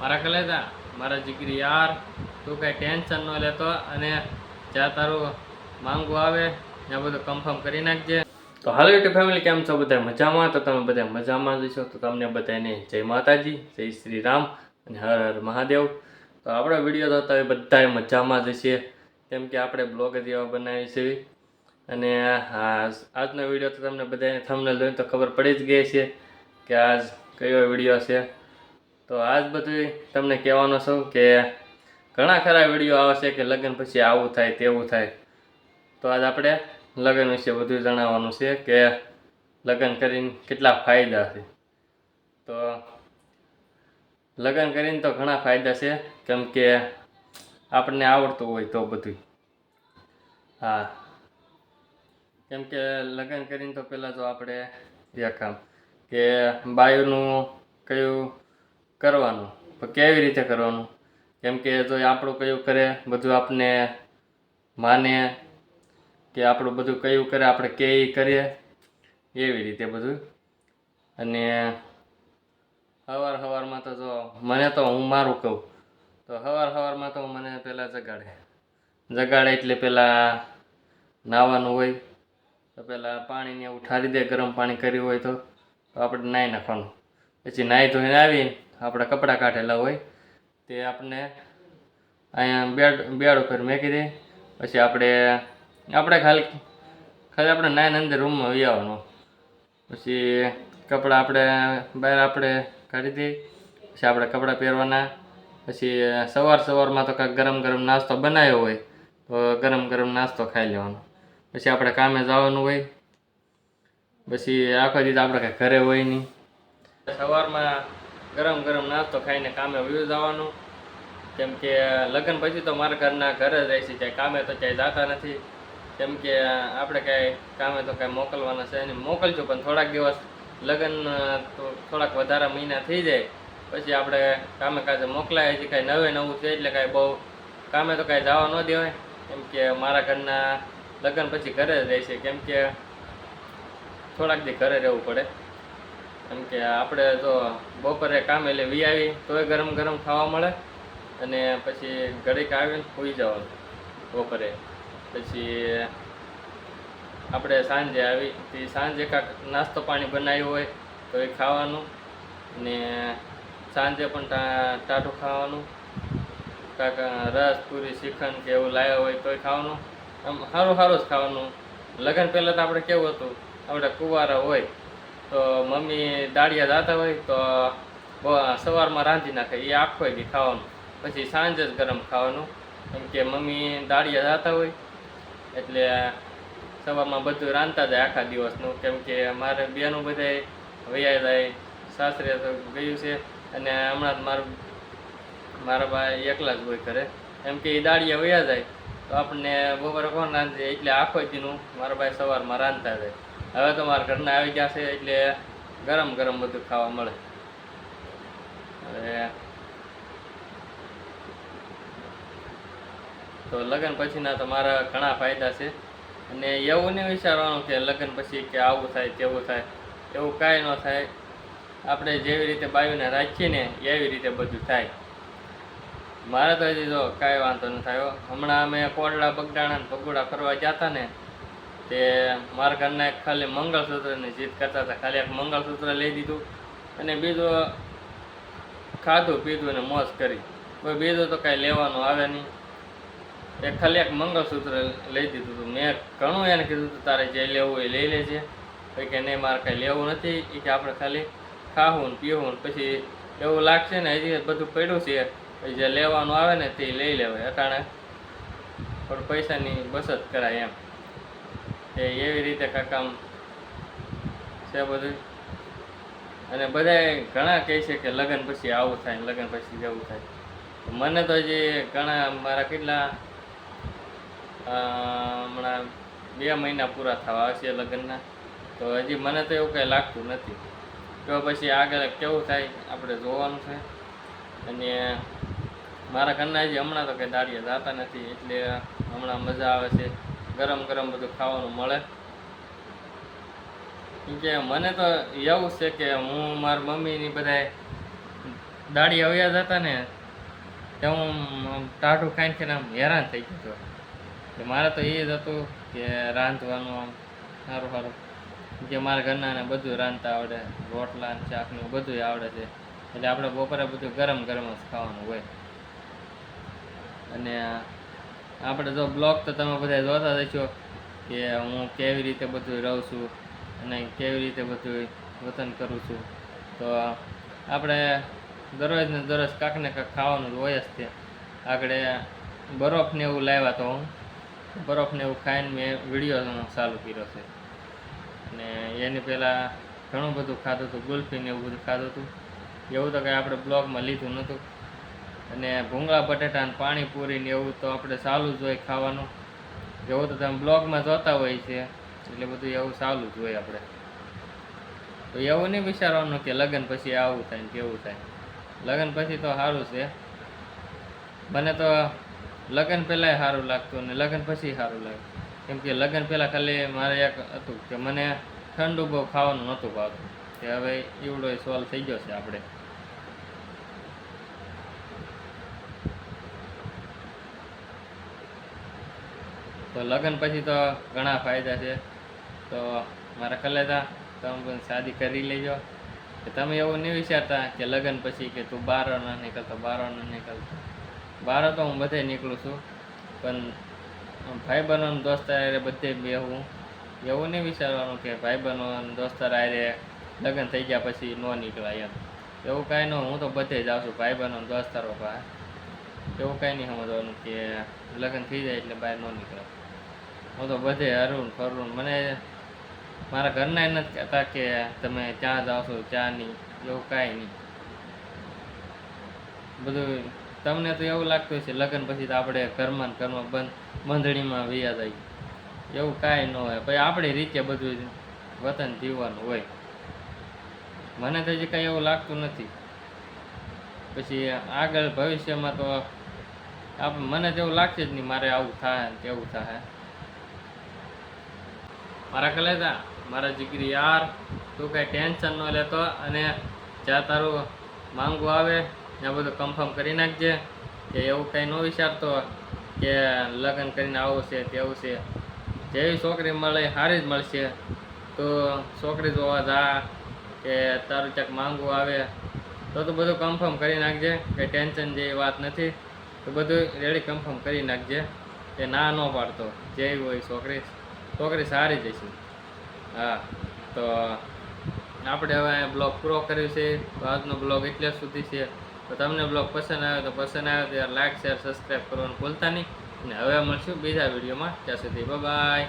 મારા કલેજા મારા જીગરી યાર, તું કાંઈ ટેન્શન ન લેતો અને જ્યાં તારું માંગવું આવે, ત્યાં બધું કન્ફર્મ કરી નાખજે. તો હાલો યુટ્યુબ ફેમિલી કેમ છો બધા? મજામાં? તો તમે બધા મજામાં જ છો તો તમને બધાને જય માતાજી, જય શ્રી રામ અને હર હર મહાદેવ. તો આપણો વીડિયો તો તમે બધાએ મજામાં જ છીએ કેમ કે આપણે બ્લોગ જ એવા બનાવીએ છીએ. અને આ આજનો વીડિયો તો તમને બધાને થમને લઈને તો ખબર પડી જ ગઈ છે કે આજ કયો વીડિયો છે. તો આજ બધું તમને કહેવાનો છું કે ઘણા ખરા વીડિયો આવે છે કે લગ્ન પછી આવું થાય તેવું થાય. તો આજ આપણે લગ્ન વિશે બધું જણાવવાનું છે કે લગ્ન કરીને કેટલા ફાયદા છે. તો લગ્ન કરીને તો ઘણા ફાયદા છે, કેમ કે આપણને આવડતું હોય તો બધું હા. કેમ કે લગ્ન કરીને તો પહેલાં તો આપણે, એક કામ, કે બાયુનું કયું કરવાનું? કેવી રીતે કરવાનું? કેમ કે જો આપણું કયું કરે, બધું આપને માને કે આપણું બધું કયું કરે, આપણે કે એ કરીએ, એવી રીતે બધું. અને સવાર સવારમાં તો જો મને તો હું મારું કહું, તો સવાર સવારમાં તો મને પહેલાં જગાડે. જગાડે એટલે પહેલાં નાહવાનું હોય, તો પહેલાં પાણીને એવું દે, ગરમ પાણી કર્યું હોય તો આપણે નાહી નાખવાનું. પછી નાહી ધોઈને આવીને આપણે કપડાં કાઢેલા હોય, તે આપણે અહીંયા બેડ બેડ ઉપર મેકી દે. પછી આપણે આપણે ખાલી ખાલી આપણે નાઈને અંદર રૂમમાં આવવાનું. પછી કપડાં આપણે બહાર આપણે કાઢી દઈએ પછી આપણે કપડાં પહેરવાના. પછી સવાર સવારમાં તો કાંઈક ગરમ ગરમ નાસ્તો બનાવ્યો હોય, તો ગરમ ગરમ નાસ્તો ખાઈ લેવાનો. પછી આપણે કામે જવાનું હોય. પછી આખો દિવસ આપણે કાંઈ ઘરે હોય નહીં. સવારમાં ગરમ ગરમ નાસ્તો ખાઈને કામે વયું જવાનું. કેમ કે, લગ્ન પછી તો મારા ઘરના ઘરે જ રહેશે છે કામે તો ક્યાંય જતા નથી. કેમ કે, આપણે કાંઈ કામે તો કાંઈ મોકલવાના છે નહીં. મોકલજો, પણ થોડાક દિવસ લગ્ન થોડાક વધારે મહિના થઈ જાય. પછી આપણે કામે કાજે મોકલાય હજી કાંઈ નવે નવું છે, એટલે કાંઈ બહુ કામે તો કાંઈ જવા ન દેવાય. કેમ કે, મારા ઘરના લગ્ન પછી ઘરે જ રહેશે. કેમ કે, થોડાક દી ઘરે રહેવું પડે. કેમ કે આપણે તો બપોરે કામ એટલે વી આવી, તોય ગરમ ગરમ ખાવા મળે અને પછી ઘડીક આવીને સૂઈ જવાનું બપોરે. પછી આપણે સાંજે આવી તે સાંજે કાંક નાસ્તો પાણી બનાવ્યું હોય તો એ ખાવાનું ને સાંજે પણ ટા, ટાઢું ખાવાનું, કાંક રસ, પૂરી, શ્રીખંડ કે એવું લાવ્યા હોય તોય ખાવાનું. આમ સારું સારું જ ખાવાનું. લગ્ન પહેલાં તો આપણે કેવું હતું, આપણે કુંવારા હોય તો મમ્મી દાળિયા જાતા હોય તો સવારમાં રાંધી નાખે, એ આખો દી ખાવાનું. પછી સાંજે જ ગરમ ખાવાનું. કેમ કે મમ્મી દાળિયા જાતા હોય, એટલે સવારમાં બધું રાંધતા જાય આખા દિવસનું. કેમ કે મારે બેનું બધાય વૈયા જાય, સાસરે તો ગયું છે, અને હમણાં જ મારું, મારા ભાઈ એકલા જ હોય ઘરે. એમ કે એ દાળિયા વયા જાય, તો આપણને બપોરે કોણ રાંધે? એટલે આખો દીનું મારા ભાઈ સવારમાં રાંધતા જાય. હવે તો મારા ઘરના આવી ગયા છે એટલે ગરમ ગરમ બધું ખાવા મળે. હવે તો લગ્ન પછીના તો મારા ઘણા ફાયદા છે. અને એવું નહીં વિચારવાનું કે લગ્ન પછી કે આવું થાય તેવું થાય. એવું કાંઈ ન થાય. આપણે જેવી રીતે બાયુને રાખીએ ને એવી રીતે બધું થાય. મારે તો હજી જો કાંઈ વાંધો ન થયો હમણાં અમે કોટડા બગડાણા પગોડા ફરવા હતા ને તે મારા ઘરના ખાલી મંગળસૂત્રની જીત કરતા હતા. ખાલી એક મંગળસૂત્ર લઈ દીધું અને બીજું ખાધું, પીધું ને મોજ કરી. કોઈ બીજું તો કાંઈ લેવાનું આવે નહીં. એ ખાલી એક મંગળસૂત્ર લઈ દીધું હતું. મેં ઘણું એને કીધું હતું, તારે જે લેવું એ લઈ લેજે. કે, નહીં, મારે કાંઈ લેવું નથી. એ કે, આપણે ખાલી ખાવું ને પીવું ને પછી એવું લાગશે ને, હજી બધું પડ્યું છે. જે લેવાનું આવે ને તે લઈ લેવાય. અટાણે થોડું પૈસાની બચત કરાય એમ. એ એવી રીતે કાકામ છે બધું. અને બધા ઘણા કહે છે કે લગ્ન પછી આવું થાય, લગ્ન પછી જેવું થાય. મને તો હજી ઘણા મારા કેટલા હમણાં બે મહિના પૂરા થવા આવશે લગ્નના, તો હજી મને તો એવું કંઈ લાગતું નથી. તો પછી આગળ કેવું થાય, આપણે જોવાનું છે. અને મારા ઘરના હજી હમણાં તો કંઈ દાળિયા જાતા નથી, એટલે હમણાં મજા આવે છે. ગરમ ગરમ બધું ખાવાનું મળે. કે મને તો એવું છે કે હું મારી મમ્મીની બધા દાડી આવ્યા હતા ને ત્યાં હું ટાઢું ખાઈને ખાઈને આમ હેરાન થઈ ગયો હતો. કે મારે તો એ જ હતું કે રાંધવાનું આમ સારું સારું. કે મારા ઘરનાને બધું રાંધતા આવડે, રોટલા ને શાક ને બધું આવડે છે. એટલે આપણે બપોરે બધું ગરમ ગરમ જ ખાવાનું હોય. અને આપણે જો બ્લોગ તો તમે બધા જોતા જ કે હું કેવી રીતે બધું રહું છું અને કેવી રીતે બધું વતન કરું છું. તો આપણે દરરોજ ને દરરોજ કાંક ને કાંક ખાવાનું હોય જ તે આગળ બરફ ને એવું લાવ્યા તો હું. બરફ ને એવું ખાઈને મેં વીડિયો ચાલુ કર્યો છે. અને એની પહેલાં ઘણું બધું ખાધું હતું, ગુલ્ફી ને એવું બધું ખાધું હતું. એવું તો કંઈ આપણે બ્લોગમાં લીધું નહોતું. અને ભૂંગળા, બટેટા અને પાણીપુરી ને એવું તો આપણે ચાલુ જ હોય ખાવાનું. એવું તો તમે બ્લોગમાં જોતા હોય છે, એટલે બધું એવું ચાલુ જ હોય આપણે. તો એવું નહીં વિચારવાનું કે લગ્ન પછી આવું થાય ને કેવું થાય. લગ્ન પછી તો સારું છે. મને તો લગ્ન પહેલાંય સારું લાગતું અને લગ્ન પછી સારું લાગે. કેમ કે લગ્ન પહેલાં ખાલી મારે એક હતું કે મને ઠંડુ બહુ ખાવાનું નહોતું ભાવતું. કે હવે એવડો સોલ્વ થઈ ગયો છે આપણે. તો લગ્ન પછી તો ઘણા ફાયદા છે. તો મારા કલેતા તમે પણ શાદી કરી લેજો. તમે એવું નહીં વિચારતા કે લગ્ન પછી કે તું બહાર ન નીકળતો બહાર ન નીકળતો. બહાર તો હું બધે નીકળું છું. પણ ભાઈ બહેનો દોસ્તાર હારે બધે બે હું એવું નહીં વિચારવાનું કે ભાઈ બહેનો દોસ્તાર આરે લગ્ન થઈ ગયા પછી ન નીકળાય એમ. એવું કાંઈ ન હું તો બધે જાઉં છું ભાઈ બહેનો દોસ્તારો પાસે. એવું કાંઈ નહીં સમજવાનું કે લગ્ન થઈ જાય એટલે બહાર ન નીકળે. હું તો બધે હરું ફરું મને મારા ઘરના એ નથી કહેતા કે તમે ચા જાઓ છો ચા નહીં, એવું કાંઈ નહીં. બધું તમને તો એવું લાગતું હશે, લગ્ન પછી તો આપણે ઘરમાં ઘરમાં બંધ, બંધણીમાં વૈયા જાય. એવું કાંઈ ન હોય. પછી આપણી રીતે બધું વતન જીવવાનું હોય. મને તો હજી કાંઈ એવું લાગતું નથી. પછી આગળ ભવિષ્યમાં તો આપણે મને તો એવું લાગશે જ નહીં મારે આવું થાય તેવું થાય. મારા કલેતા મારા જીગરી યાર, તું કાંઈ ટેન્શન ન લેતો અને જ્યાં તારું માંગવું આવે, ત્યાં બધું કન્ફર્મ કરી નાખજે, કે એવું કંઈ ન વિચારતો કે લગ્ન કરીને આવું છે, તેવું છે. જેવી છોકરી મળે સારી જ મળશે. તો છોકરી જોવા જા, કે તારું ચાક માંગવું આવે, તો તું બધું કન્ફર્મ કરી નાખજે, કે ટેન્શન જેવી વાત નથી. તો બધું રેડી કન્ફર્મ કરી નાખજે, કે ના ન પાડતો, જેવી હોય છોકરી. છોકરી સારી જ છે હા, તો આપણે હવે બ્લોગ પૂરો કર્યો છે. તો આજનો બ્લોગ એટલે સુધી છે. તો તમને બ્લોગ પસંદ આવ્યો તો પસંદ આવ્યો ત્યારે યાર લાઈક શેર સબસ્ક્રાઈબ કરવાનું ભૂલતા નહીં. અને હવે મળશું બીજા વિડીયોમાં. ત્યાં સુધી બાય